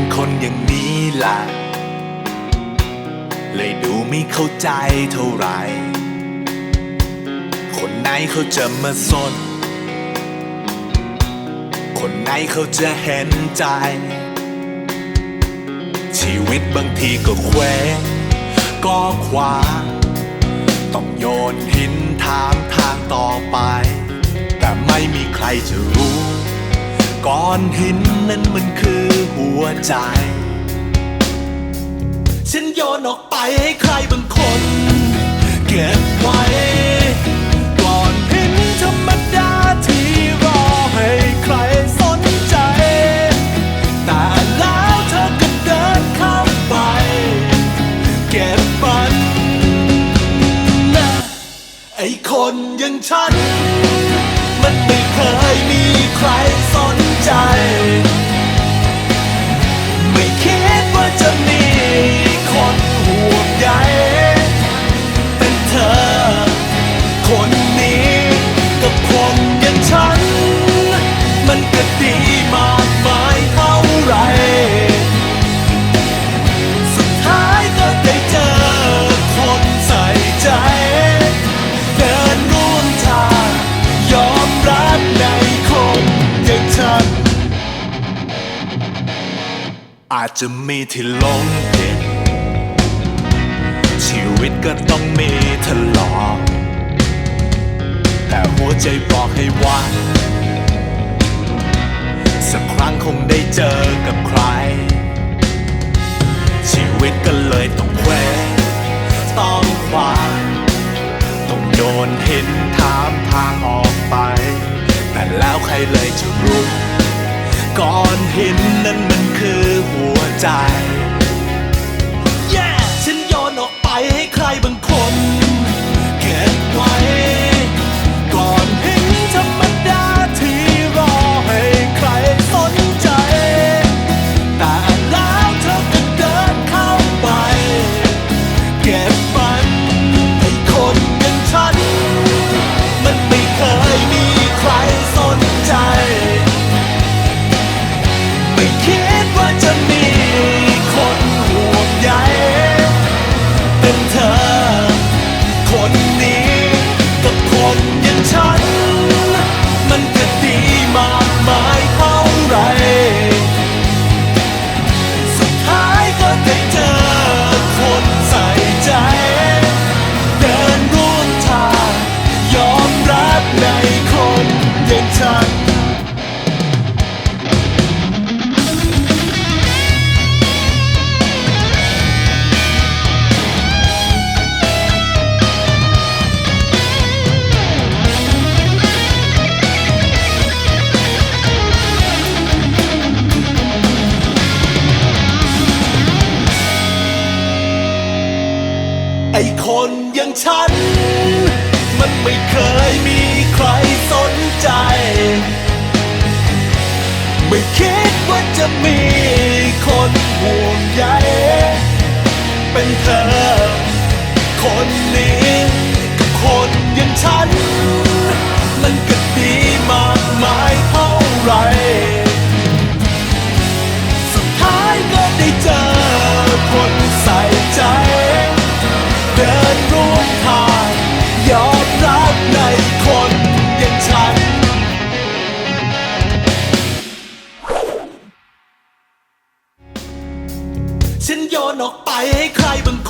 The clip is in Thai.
็นคนอย่างนี้ล่ะ เลยดูไม่เข้าใจเท่าไหร่ คนไหนเขาจะมาสน คนไหนเขาจะเห็นใจ ชีวิตบางทีก็แควก็ขวา ต้องโยนหินถามทางต่อไป แต่ไม่มีใครจะรู้ ก้อนหินนั้นมันคือหัวใจ ฉันโยนออกไปให้ใครบางคน เก็บ ดีมากมายเท่าไร สุดท้ายก็ได้เจอคนใส่ใจ เดินร่วมทาง ยอมรับในคนอย่างฉัน อาจจะมีที่หลงผิดชีวิตก็ต้องมีทะเลาะแต่หัวใจบอกให้ว่า สักครั้งคงได้เจอกับใคร ชีวิตก็เลยต้องแควต้องควางต้องโดนหินถามทางออกไป แต่แล้วใครเลยจะรู้ก่อนหิน มี ไอ้คนอย่างฉัน มันไม่เคยมีใครสนใจ ไม่คิดว่าจะมีคนห่วงใยเป็นเธอ คนนี้ ใครบางคน